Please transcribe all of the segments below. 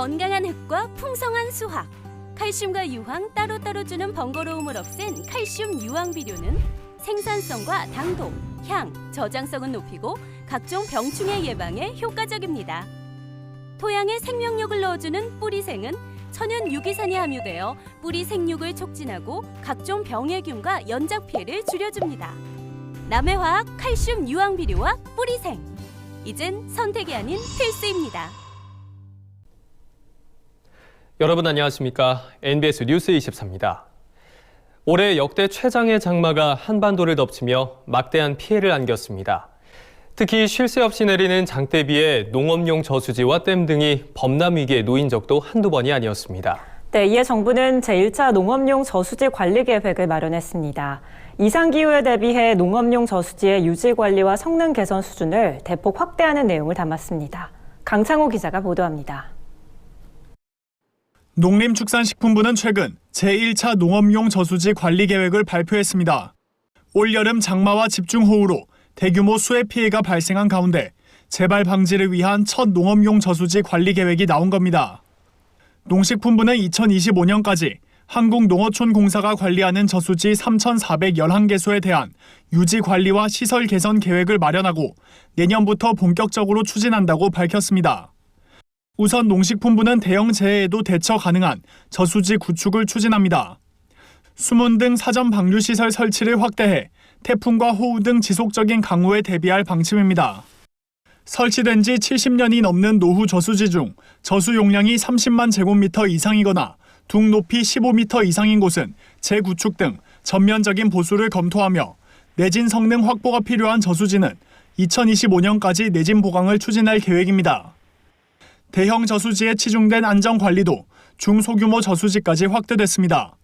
건강한 흙과 풍성한 수확, 칼슘과 유황 따로따로 주는 번거로움을 없앤 칼슘 유황 비료는 생산성과 당도, 향, 저장성은 높이고 각종 병충해 예방에 효과적입니다. 토양에 생명력을 넣어주는 뿌리생은 천연 유기산이 함유되어 뿌리 생육을 촉진하고 각종 병해균과 연작 피해를 줄여줍니다. 남해화학 칼슘 유황 비료와 뿌리생. 이젠 선택이 아닌 필수입니다. 여러분 안녕하십니까? NBS 뉴스 24입니다. 올해 역대 최장의 장마가 한반도를 덮치며 막대한 피해를 안겼습니다. 특히 쉴 새 없이 내리는 장대비에 농업용 저수지와 댐 등이 범람 위기에 놓인 적도 한두 번이 아니었습니다. 네, 이에 정부는 제1차 농업용 저수지 관리 계획을 마련했습니다. 이상 기후에 대비해 농업용 저수지의 유지 관리와 성능 개선 수준을 대폭 확대하는 내용을 담았습니다. 강창호 기자가 보도합니다. 농림축산식품부는 최근 제1차 농업용 저수지 관리 계획을 발표했습니다. 올 여름 장마와 집중호우로 대규모 수해 피해가 발생한 가운데 재발 방지를 위한 첫 농업용 저수지 관리 계획이 나온 겁니다. 농식품부는 2025년까지 한국농어촌공사가 관리하는 저수지 3,411개소에 대한 유지 관리와 시설 개선 계획을 마련하고 내년부터 본격적으로 추진한다고 밝혔습니다. 우선 농식품부는 대형 재해에도 대처 가능한 저수지 구축을 추진합니다. 수문 등 사전 방류 시설 설치를 확대해 태풍과 호우 등 지속적인 강우에 대비할 방침입니다. 설치된 지 70년이 넘는 노후 저수지 중 저수 용량이 30만 제곱미터 이상이거나 둥 높이 15미터 이상인 곳은 재구축 등 전면적인 보수를 검토하며 내진 성능 확보가 필요한 저수지는 2025년까지 내진 보강을 추진할 계획입니다. 대형 저수지에 치중된 안전 관리도 중소규모 저수지까지 확대됐습니다.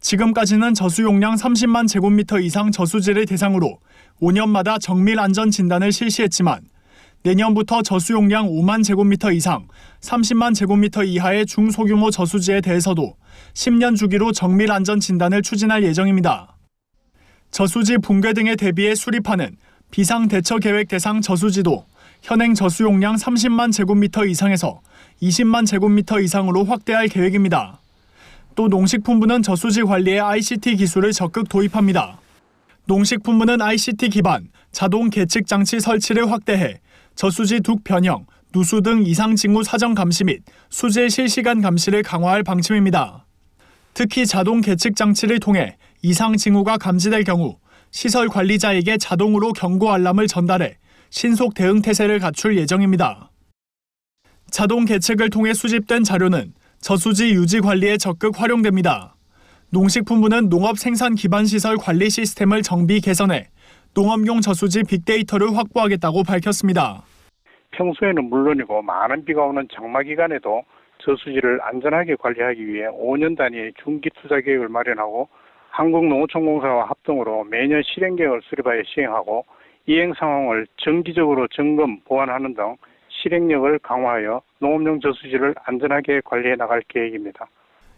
지금까지는 저수 용량 30만 제곱미터 이상 저수지를 대상으로 5년마다 정밀 안전 진단을 실시했지만 내년부터 저수 용량 5만 제곱미터 이상, 30만 제곱미터 이하의 중소규모 저수지에 대해서도 10년 주기로 정밀 안전 진단을 추진할 예정입니다. 저수지 붕괴 등에 대비해 수립하는 비상 대처 계획 대상 저수지도 현행 저수 용량 30만 제곱미터 이상에서 20만 제곱미터 이상으로 확대할 계획입니다. 또 농식품부는 저수지 관리에 ICT 기술을 적극 도입합니다. 농식품부는 ICT 기반 자동 계측 장치 설치를 확대해 저수지 둑 변형, 누수 등 이상 징후 사전 감시 및 수질 실시간 감시를 강화할 방침입니다. 특히 자동 계측 장치를 통해 이상 징후가 감지될 경우 시설 관리자에게 자동으로 경고 알람을 전달해 신속 대응 태세를 갖출 예정입니다. 자동 계측을 통해 수집된 자료는 저수지 유지 관리에 적극 활용됩니다. 농식품부는 농업 생산 기반 시설 관리 시스템을 정비 개선해 농업용 저수지 빅데이터를 확보하겠다고 밝혔습니다. 평소에는 물론이고 많은 비가 오는 장마 기간에도 저수지를 안전하게 관리하기 위해 5년 단위의 중기 투자 계획을 마련하고 한국농어촌공사와 합동으로 매년 실행 계획을 수립하여 시행하고 이행 상황을 정기적으로 점검, 보완하는 등 실행력을 강화하여 농업용 저수지를 안전하게 관리해 나갈 계획입니다.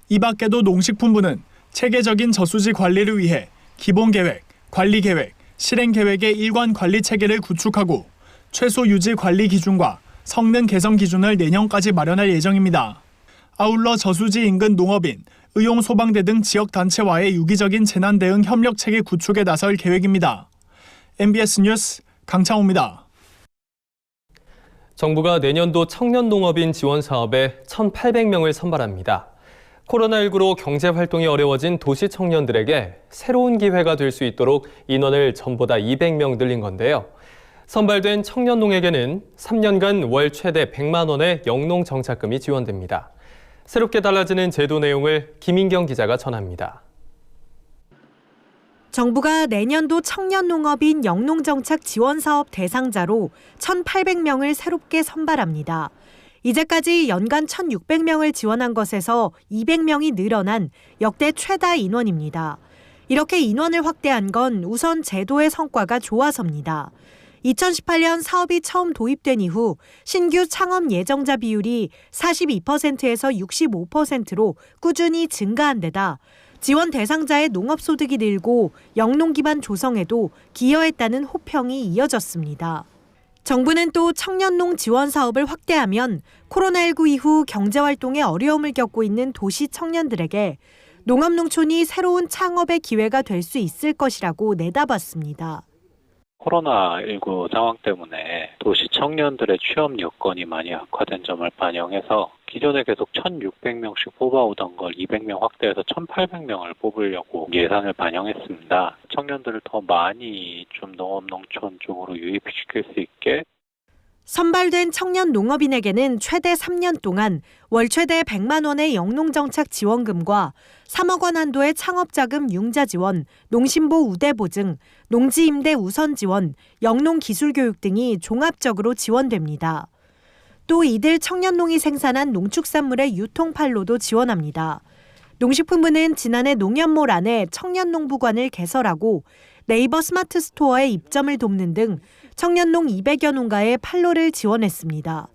이 밖에도 농식품부는 체계적인 저수지 관리를 위해 기본 계획, 관리 계획, 실행 계획의 일관 관리 체계를 구축하고 최소 유지 관리 기준과 성능 개선 기준을 내년까지 마련할 예정입니다. 아울러 저수지 인근 농업인, 의용 소방대 등 지역 단체와의 유기적인 재난 대응 협력 체계 구축에 나설 계획입니다. MBS 뉴스 강창호입니다. 정부가 내년도 청년 농업인 지원 사업에 1,800명을 선발합니다. 코로나19로 경제 활동이 어려워진 도시 청년들에게 새로운 기회가 될 수 있도록 인원을 전보다 200명 늘린 건데요. 선발된 청년 농에게는 3년간 월 최대 100만 원의 영농 정착금이 지원됩니다. 새롭게 달라지는 제도 내용을 김인경 기자가 전합니다. 정부가 내년도 청년 농업인 영농정착 지원 사업 대상자로 1,800명을 새롭게 선발합니다. 이제까지 연간 1,600명을 지원한 것에서 200명이 늘어난 역대 최다 인원입니다. 이렇게 인원을 확대한 건 우선 제도의 성과가 좋아서입니다. 2018년 사업이 처음 도입된 이후 신규 창업 예정자 비율이 42%에서 65%로 꾸준히 증가한 데다 지원 대상자의 농업소득이 늘고 영농 기반 조성에도 기여했다는 호평이 이어졌습니다. 정부는 또 청년농 지원 사업을 확대하면 코로나19 이후 경제활동에 어려움을 겪고 있는 도시 청년들에게 농업농촌이 새로운 창업의 기회가 될 수 있을 것이라고 내다봤습니다. 코로나19 상황 때문에 도시 청년들의 취업 여건이 많이 악화된 점을 반영해서 기존에 계속 1,600명씩 뽑아오던 걸 200명 확대해서 1,800명을 뽑으려고 예산을 반영했습니다. 청년들을 더 많이 좀 농업농촌 쪽으로 유입시킬 수 있게 선발된 청년 농업인에게는 최대 3년 동안 월 최대 100만 원의 영농정착 지원금과 3억 원 한도의 창업자금 융자 지원, 농심보 우대 보증, 농지 임대 우선 지원, 영농 기술 교육 등이 종합적으로 지원됩니다. 또 이들 청년농이 생산한 농축산물의 유통 판로도 지원합니다. 농식품부는 지난해 농협몰 안에 청년농부관을 개설하고 네이버 스마트 스토어에 입점을 돕는 등 청년농 200여 농가의 판로를 지원했습니다.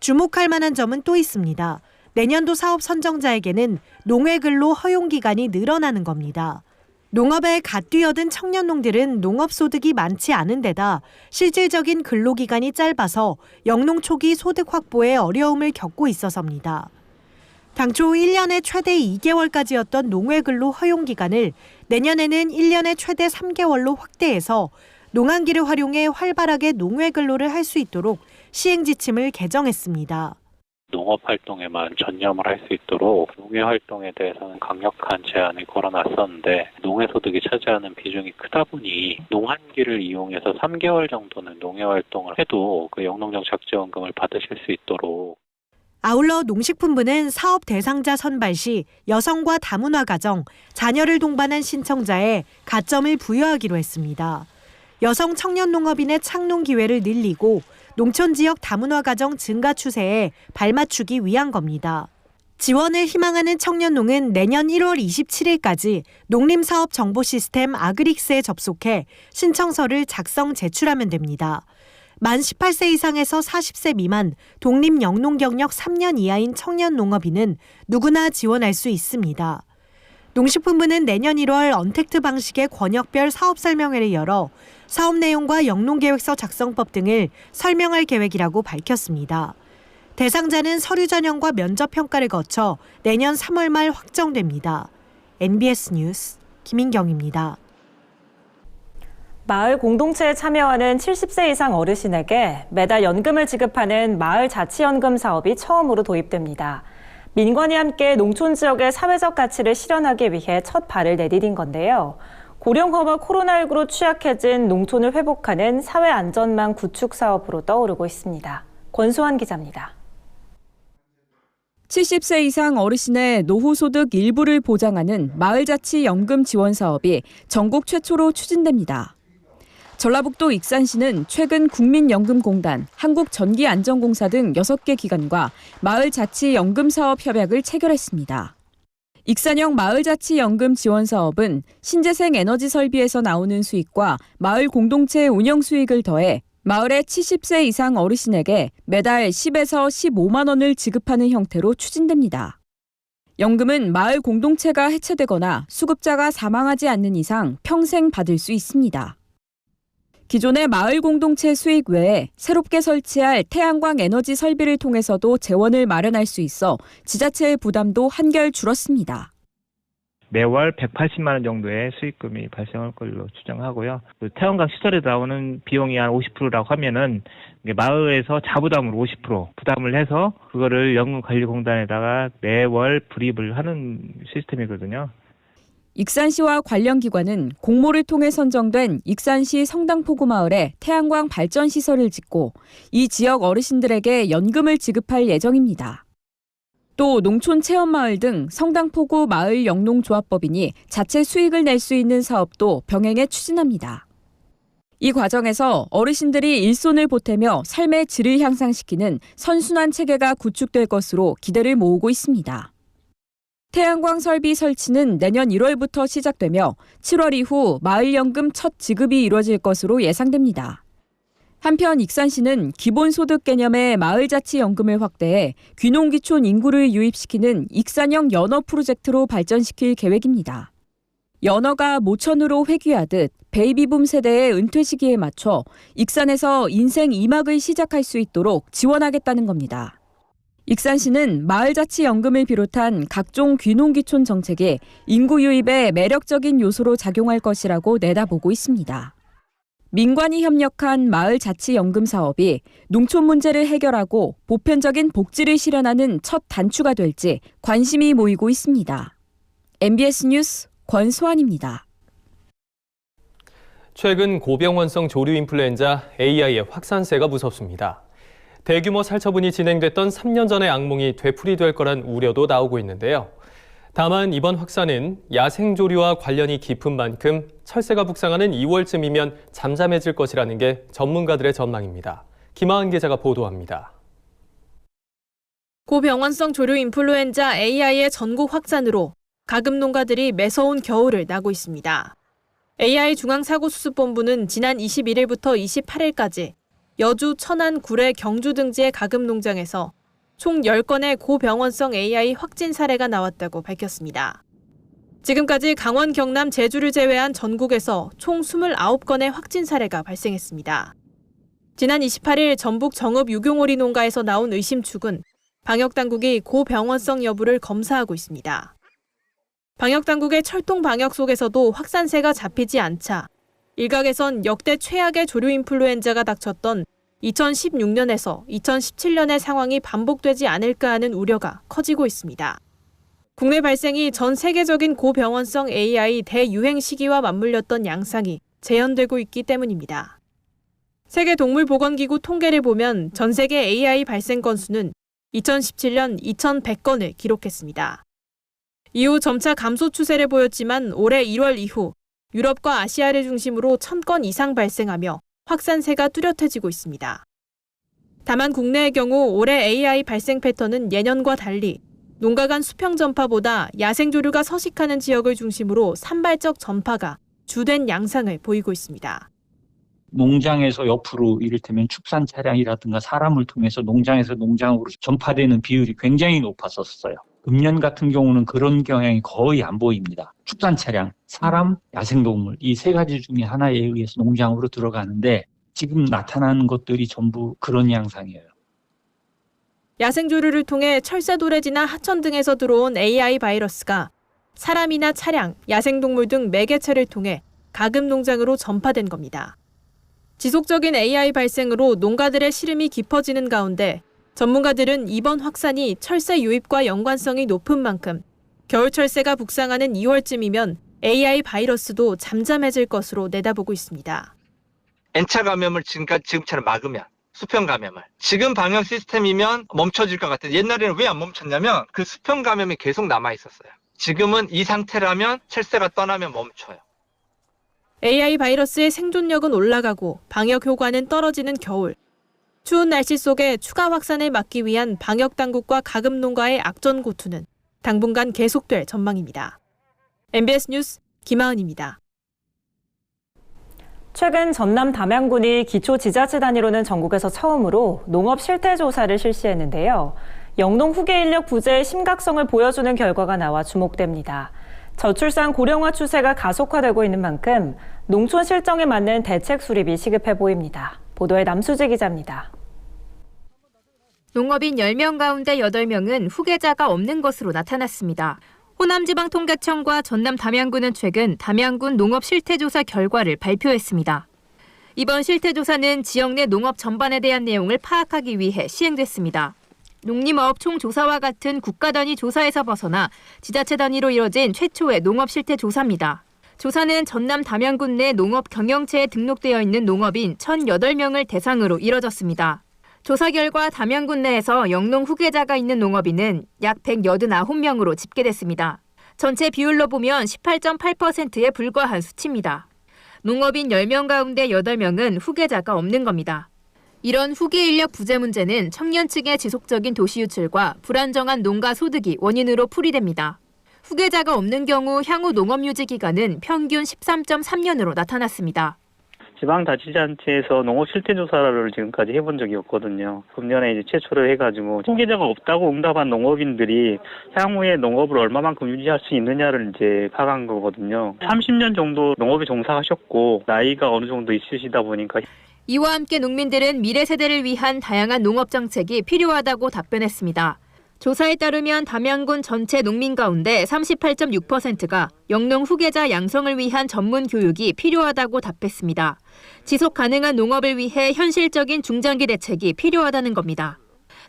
주목할 만한 점은 또 있습니다. 내년도 사업 선정자에게는 농해근로 허용 기간이 늘어나는 겁니다. 농업에 갓 뛰어든 청년농들은 농업 소득이 많지 않은 데다 실질적인 근로기간이 짧아서 영농 초기 소득 확보에 어려움을 겪고 있어서입니다. 당초 1년에 최대 2개월까지였던 농해 근로 허용 기간을 내년에는 1년에 최대 3개월로 확대해서 농한기를 활용해 활발하게 농해 근로를 할 수 있도록 시행 지침을 개정했습니다. 농업 활동에만 전념을 할 수 있도록 농해 활동에 대해서는 강력한 제한을 걸어놨었는데 농해 소득이 차지하는 비중이 크다 보니 농한기를 이용해서 3개월 정도는 농해 활동을 해도 그 영농정착 지원금을 받으실 수 있도록 아울러 농식품부는 사업 대상자 선발 시 여성과 다문화 가정, 자녀를 동반한 신청자에 가점을 부여하기로 했습니다. 여성 청년 농업인의 창농 기회를 늘리고 농촌 지역 다문화 가정 증가 추세에 발맞추기 위한 겁니다. 지원을 희망하는 청년농은 내년 1월 27일까지 농림사업 정보 시스템 아그릭스에 접속해 신청서를 작성 제출하면 됩니다. 만 18세 이상에서 40세 미만 독립 영농 경력 3년 이하인 청년 농업인은 누구나 지원할 수 있습니다. 농식품부는 내년 1월 언택트 방식의 권역별 사업 설명회를 열어 사업 내용과 영농계획서 작성법 등을 설명할 계획이라고 밝혔습니다. 대상자는 서류 전형과 면접 평가를 거쳐 내년 3월 말 확정됩니다. NBS 뉴스 김인경입니다. 마을 공동체에 참여하는 70세 이상 어르신에게 매달 연금을 지급하는 마을 자치연금 사업이 처음으로 도입됩니다. 민관이 함께 농촌 지역의 사회적 가치를 실현하기 위해 첫 발을 내디딘 건데요. 고령화와 코로나19로 취약해진 농촌을 회복하는 사회 안전망 구축 사업으로 떠오르고 있습니다. 권수환 기자입니다. 70세 이상 어르신의 노후 소득 일부를 보장하는 마을자치 연금 지원 사업이 전국 최초로 추진됩니다. 전라북도 익산시는 최근 국민연금공단, 한국전기안전공사 등 6개 기관과 마을자치연금 사업 협약을 체결했습니다. 익산형 마을자치연금 지원 사업은 신재생 에너지 설비에서 나오는 수익과 마을 공동체 운영 수익을 더해 마을의 70세 이상 어르신에게 매달 10에서 15만 원을 지급하는 형태로 추진됩니다. 연금은 마을 공동체가 해체되거나 수급자가 사망하지 않는 이상 평생 받을 수 있습니다. 기존의 마을 공동체 수익 외에 새롭게 설치할 태양광 에너지 설비를 통해서도 재원을 마련할 수 있어 지자체의 부담도 한결 줄었습니다. 매월 180만 원 정도의 수익금이 발생할 걸로 추정하고요. 그 태양광 시설에 나오는 비용이 한 50%라고 하면은 마을에서 자부담으로 50% 부담을 해서 그거를 연금관리공단에다가 매월 불입을 하는 시스템이거든요. 익산시와 관련 기관은 공모를 통해 선정된 익산시 성당포구 마을에 태양광 발전 시설을 짓고 이 지역 어르신들에게 연금을 지급할 예정입니다. 또 농촌 체험 마을 등 성당포구 마을 영농조합법인이 자체 수익을 낼 수 있는 사업도 병행해 추진합니다. 이 과정에서 어르신들이 일손을 보태며 삶의 질을 향상시키는 선순환 체계가 구축될 것으로 기대를 모으고 있습니다. 태양광 설비 설치는 내년 1월부터 시작되며 7월 이후 마을연금 첫 지급이 이뤄질 것으로 예상됩니다. 한편 익산시는 기본소득 개념의 마을자치연금을 확대해 귀농귀촌 인구를 유입시키는 익산형 연어 프로젝트로 발전시킬 계획입니다. 연어가 모천으로 회귀하듯 베이비붐 세대의 은퇴 시기에 맞춰 익산에서 인생 2막을 시작할 수 있도록 지원하겠다는 겁니다. 익산시는 마을자치연금을 비롯한 각종 귀농귀촌 정책이 인구 유입에 매력적인 요소로 작용할 것이라고 내다보고 있습니다. 민관이 협력한 마을자치연금 사업이 농촌 문제를 해결하고 보편적인 복지를 실현하는 첫 단추가 될지 관심이 모이고 있습니다. MBS 뉴스 권소환입니다. 최근 고병원성 조류 인플루엔자 AI의 확산세가 무섭습니다. 대규모 살처분이 진행됐던 3년 전의 악몽이 되풀이될 거란 우려도 나오고 있는데요. 다만 이번 확산은 야생조류와 관련이 깊은 만큼 철새가 북상하는 2월쯤이면 잠잠해질 것이라는 게 전문가들의 전망입니다. 김하은 기자가 보도합니다. 고병원성 조류 인플루엔자 AI의 전국 확산으로 가금 농가들이 매서운 겨울을 나고 있습니다. AI 중앙사고수습본부는 지난 21일부터 28일까지 여주, 천안, 구례, 경주 등지의 가금 농장에서 총 10건의 고병원성 AI 확진 사례가 나왔다고 밝혔습니다. 지금까지 강원, 경남, 제주를 제외한 전국에서 총 29건의 확진 사례가 발생했습니다. 지난 28일 전북 정읍 유경오리 농가에서 나온 의심축은 방역당국이 고병원성 여부를 검사하고 있습니다. 방역당국의 철통 방역 속에서도 확산세가 잡히지 않자 일각에선 역대 최악의 조류 인플루엔자가 닥쳤던 2016년에서 2017년의 상황이 반복되지 않을까 하는 우려가 커지고 있습니다. 국내 발생이 전 세계적인 고병원성 AI 대유행 시기와 맞물렸던 양상이 재현되고 있기 때문입니다. 세계동물보건기구 통계를 보면 전 세계 AI 발생 건수는 2017년 2,100건을 기록했습니다. 이후 점차 감소 추세를 보였지만 올해 1월 이후 유럽과 아시아를 중심으로 1,000건 이상 발생하며 확산세가 뚜렷해지고 있습니다. 다만 국내의 경우 올해 AI 발생 패턴은 예년과 달리 농가 간 수평 전파보다 야생 조류가 서식하는 지역을 중심으로 산발적 전파가 주된 양상을 보이고 있습니다. 농장에서 옆으로 이를테면 축산 차량이라든가 사람을 통해서 농장에서 농장으로 전파되는 비율이 굉장히 높았었어요. 금년 같은 경우는 그런 경향이 거의 안 보입니다. 축산 차량, 사람, 야생동물 이 세 가지 중에 하나에 의해서 농장으로 들어가는데 지금 나타나는 것들이 전부 그런 양상이에요. 야생조류를 통해 철새도래지나 하천 등에서 들어온 AI 바이러스가 사람이나 차량, 야생동물 등 매개체를 통해 가금 농장으로 전파된 겁니다. 지속적인 AI 발생으로 농가들의 시름이 깊어지는 가운데 전문가들은 이번 확산이 철새 유입과 연관성이 높은 만큼 겨울 철새가 북상하는 2월쯤이면 AI 바이러스도 잠잠해질 것으로 내다보고 있습니다. N차 감염을 지금까지 지금처럼 막으면 수평 감염을 지금 방역 시스템이면 멈춰질 것 같아요. 옛날에는 왜 안 멈췄냐면 그 수평 감염이 계속 남아 있었어요. 지금은 이 상태라면 철새가 떠나면 멈춰요. AI 바이러스의 생존력은 올라가고 방역 효과는 떨어지는 겨울. 추운 날씨 속에 추가 확산을 막기 위한 방역 당국과 가금 농가의 악전 고투는 당분간 계속될 전망입니다. MBS 뉴스 김하은입니다. 최근 전남 담양군이 기초 지자체 단위로는 전국에서 처음으로 농업 실태 조사를 실시했는데요. 영농 후계 인력 부재의 심각성을 보여주는 결과가 나와 주목됩니다. 저출산 고령화 추세가 가속화되고 있는 만큼 농촌 실정에 맞는 대책 수립이 시급해 보입니다. 보도에 남수지 기자입니다. 농업인 10명 가운데 8명은 후계자가 없는 것으로 나타났습니다. 호남지방통계청과 전남 담양군은 최근 담양군 농업 실태조사 결과를 발표했습니다. 이번 실태조사는 지역 내 농업 전반에 대한 내용을 파악하기 위해 시행됐습니다. 농림어업 총조사와 같은 국가 단위 조사에서 벗어나 지자체 단위로 이뤄진 최초의 농업 실태 조사입니다. 조사는 전남 담양군 내 농업 경영체에 등록되어 있는 농업인 1,008명을 대상으로 이뤄졌습니다. 조사 결과 담양군 내에서 영농 후계자가 있는 농업인은 약 189명으로 집계됐습니다. 전체 비율로 보면 18.8%에 불과한 수치입니다. 농업인 10명 가운데 8명은 후계자가 없는 겁니다. 이런 후계 인력 부재 문제는 청년 층의 지속적인 도시 유출과 불안정한 농가 소득이 원인으로 풀이됩니다. 후계자가 없는 경우 향후 농업 유지 기간은 평균 13.3년으로 나타났습니다. 지방자치단체에서 농업 실태 조사를 지금까지 해본 적이 없거든요. 금년에 이제 최초로 해가지고 후계자가 없다고 응답한 농업인들이 향후에 농업을 얼마만큼 유지할 수 있느냐를 이제 파악한 거거든요. 30년 정도 농업에 종사하셨고 나이가 어느 정도 있으시다 보니까 이와 함께 농민들은 미래 세대를 위한 다양한 농업 정책이 필요하다고 답변했습니다. 조사에 따르면 담양군 전체 농민 가운데 38.6%가 영농 후계자 양성을 위한 전문 교육이 필요하다고 답했습니다. 지속 가능한 농업을 위해 현실적인 중장기 대책이 필요하다는 겁니다.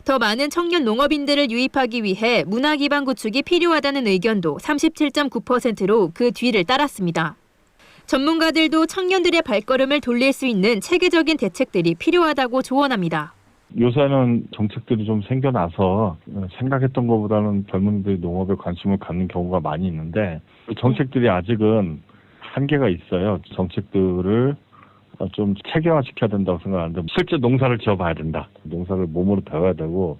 더 많은 청년 농업인들을 유입하기 위해 문화 기반 구축이 필요하다는 의견도 37.9%로 그 뒤를 따랐습니다. 전문가들도 청년들의 발걸음을 돌릴 수 있는 체계적인 대책들이 필요하다고 조언합니다. 요새는 정책들이 좀 생겨나서 생각했던 것보다는 젊은이들이 농업에 관심을 갖는 경우가 많이 있는데 그 정책들이 아직은 한계가 있어요. 정책들을 좀 체계화시켜야 된다고 생각하는데 실제 농사를 지어봐야 된다. 농사를 몸으로 배워야 되고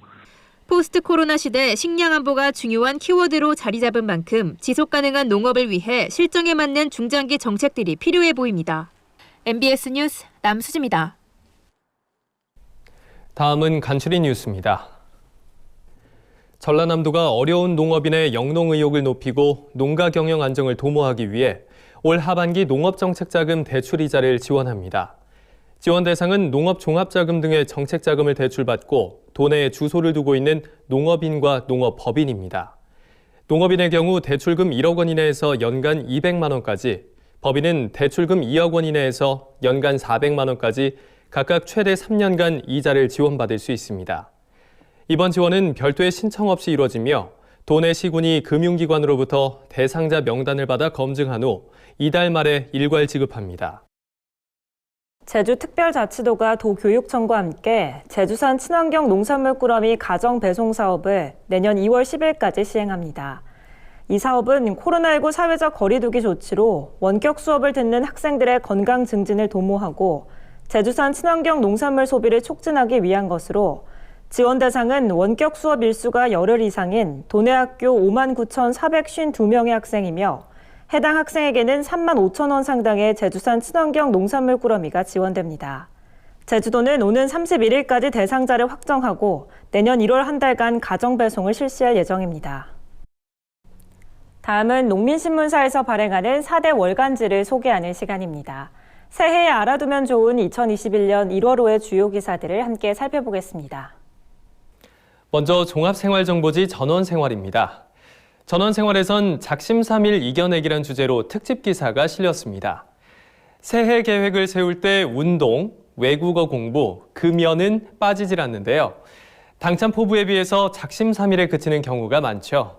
포스트 코로나 시대 식량 안보가 중요한 키워드로 자리 잡은 만큼 지속 가능한 농업을 위해 실정에 맞는 중장기 정책들이 필요해 보입니다. MBS 뉴스 남수지입니다. 다음은 간추리 뉴스입니다. 전라남도가 어려운 농업인의 영농 의욕을 높이고 농가 경영 안정을 도모하기 위해 올 하반기 농업정책자금 대출이자를 지원합니다. 지원 대상은 농업종합자금 등의 정책자금을 대출받고 도내에 주소를 두고 있는 농업인과 농업법인입니다. 농업인의 경우 대출금 1억 원 이내에서 연간 200만 원까지, 법인은 대출금 2억 원 이내에서 연간 400만 원까지 각각 최대 3년간 이자를 지원받을 수 있습니다. 이번 지원은 별도의 신청 없이 이루어지며 도내 시군이 금융기관으로부터 대상자 명단을 받아 검증한 후 이달 말에 일괄 지급합니다. 제주특별자치도가 도교육청과 함께 제주산 친환경 농산물 꾸러미 가정 배송 사업을 내년 2월 10일까지 시행합니다. 이 사업은 코로나19 사회적 거리두기 조치로 원격 수업을 듣는 학생들의 건강 증진을 도모하고 제주산 친환경 농산물 소비를 촉진하기 위한 것으로 지원 대상은 원격 수업 일수가 열흘 이상인 도내 학교 5만 9,452명의 학생이며 해당 학생에게는 3만 5천 원 상당의 제주산 친환경 농산물 꾸러미가 지원됩니다. 제주도는 오는 31일까지 대상자를 확정하고 내년 1월 한 달간 가정 배송을 실시할 예정입니다. 다음은 농민신문사에서 발행하는 4대 월간지를 소개하는 시간입니다. 새해에 알아두면 좋은 2021년 1월호의 주요 기사들을 함께 살펴보겠습니다. 먼저 종합생활정보지 전원생활입니다. 전원생활에선 작심삼일 이겨내기란 주제로 특집 기사가 실렸습니다. 새해 계획을 세울 때 운동, 외국어 공부, 금연은 빠지질 않는데요. 당찬 포부에 비해서 작심삼일에 그치는 경우가 많죠.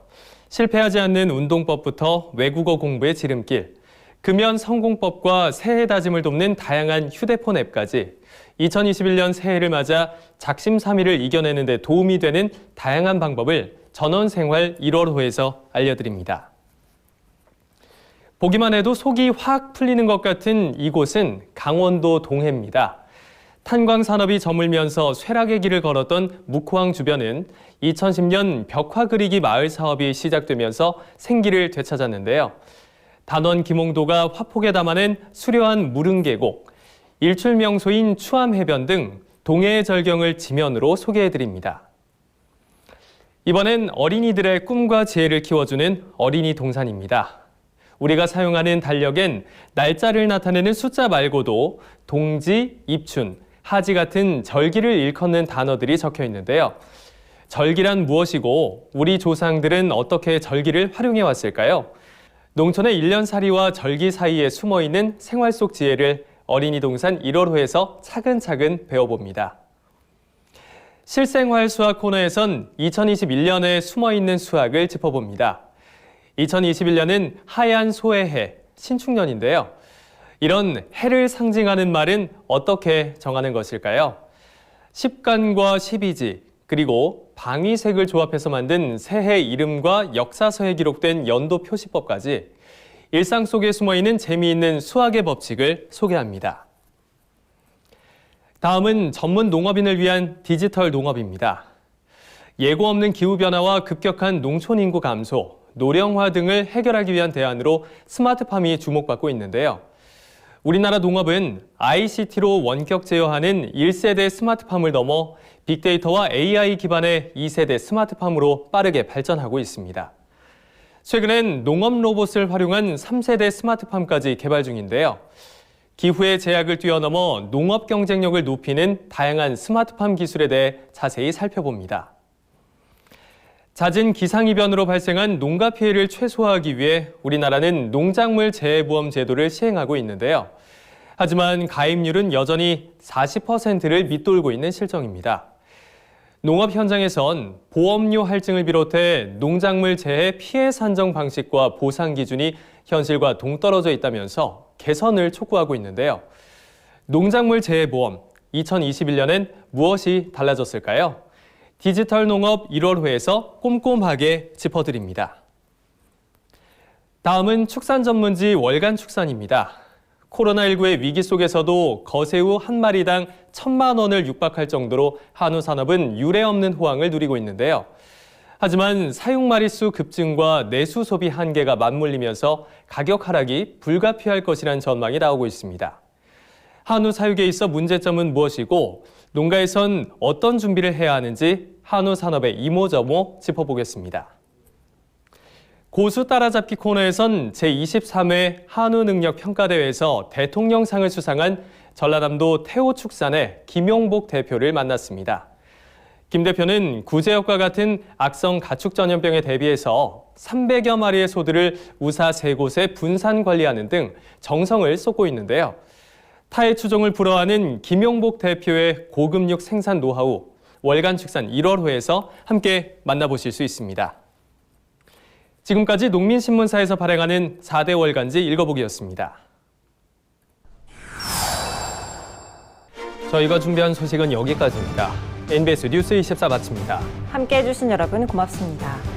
실패하지 않는 운동법부터 외국어 공부의 지름길, 금연 성공법과 새해 다짐을 돕는 다양한 휴대폰 앱까지 2021년 새해를 맞아 작심삼일을 이겨내는 데 도움이 되는 다양한 방법을 전원생활 1월호에서 알려드립니다. 보기만 해도 속이 확 풀리는 것 같은 이곳은 강원도 동해입니다. 탄광 산업이 저물면서 쇠락의 길을 걸었던 묵호항 주변은 2010년 벽화 그리기 마을 사업이 시작되면서 생기를 되찾았는데요. 단원 김홍도가 화폭에 담아낸 수려한 무릉계곡, 일출 명소인 추암해변 등 동해의 절경을 지면으로 소개해드립니다. 이번엔 어린이들의 꿈과 지혜를 키워주는 어린이 동산입니다. 우리가 사용하는 달력엔 날짜를 나타내는 숫자 말고도 동지, 입춘, 하지 같은 절기를 일컫는 단어들이 적혀 있는데요. 절기란 무엇이고 우리 조상들은 어떻게 절기를 활용해 왔을까요? 농촌의 일년살이와 절기 사이에 숨어 있는 생활 속 지혜를 어린이 동산 1월호에서 차근차근 배워봅니다. 실생활 수학 코너에선 2021년에 숨어 있는 수학을 짚어봅니다. 2021년은 하얀 소의 해, 신축년인데요. 이런 해를 상징하는 말은 어떻게 정하는 것일까요? 십간과 십이지, 그리고 방위색을 조합해서 만든 새해 이름과 역사서에 기록된 연도 표시법까지 일상 속에 숨어 있는 재미있는 수학의 법칙을 소개합니다. 다음은 전문 농업인을 위한 디지털 농업입니다. 예고 없는 기후변화와 급격한 농촌 인구 감소, 노령화 등을 해결하기 위한 대안으로 스마트팜이 주목받고 있는데요. 우리나라 농업은 ICT로 원격 제어하는 1세대 스마트팜을 넘어 빅데이터와 AI 기반의 2세대 스마트팜으로 빠르게 발전하고 있습니다. 최근엔 농업 로봇을 활용한 3세대 스마트팜까지 개발 중인데요. 기후의 제약을 뛰어넘어 농업 경쟁력을 높이는 다양한 스마트팜 기술에 대해 자세히 살펴봅니다. 잦은 기상이변으로 발생한 농가 피해를 최소화하기 위해 우리나라는 농작물 재해보험 제도를 시행하고 있는데요. 하지만 가입률은 여전히 40%를 밑돌고 있는 실정입니다. 농업 현장에선 보험료 할증을 비롯해 농작물 재해 피해 산정 방식과 보상 기준이 현실과 동떨어져 있다면서 개선을 촉구하고 있는데요. 농작물 재해보험 2021년엔 무엇이 달라졌을까요? 디지털 농업 1월호에서 꼼꼼하게 짚어드립니다. 다음은 축산 전문지 월간 축산입니다. 코로나19의 위기 속에서도 거새우 한 마리당 천만 원을 육박할 정도로 한우 산업은 유례 없는 호황을 누리고 있는데요. 하지만 사육 마리수 급증과 내수 소비 한계가 맞물리면서 가격 하락이 불가피할 것이란 전망이 나오고 있습니다. 한우 사육에 있어 문제점은 무엇이고 농가에선 어떤 준비를 해야 하는지 한우 산업의 이모저모 짚어보겠습니다. 고수 따라잡기 코너에선 제23회 한우 능력 평가대회에서 대통령상을 수상한 전라남도 태호축산의 김용복 대표를 만났습니다. 김 대표는 구제역과 같은 악성 가축 전염병에 대비해서 300여 마리의 소들을 우사 세 곳에 분산 관리하는 등 정성을 쏟고 있는데요. 타의 추종을 불허하는 김용복 대표의 고급육 생산 노하우 월간 축산 1월호에서 함께 만나보실 수 있습니다. 지금까지 농민신문사에서 발행하는 4대 월간지 읽어보기였습니다. 저희가 준비한 소식은 여기까지입니다. NBS 뉴스 24 마칩니다. 함께 해주신 여러분 고맙습니다.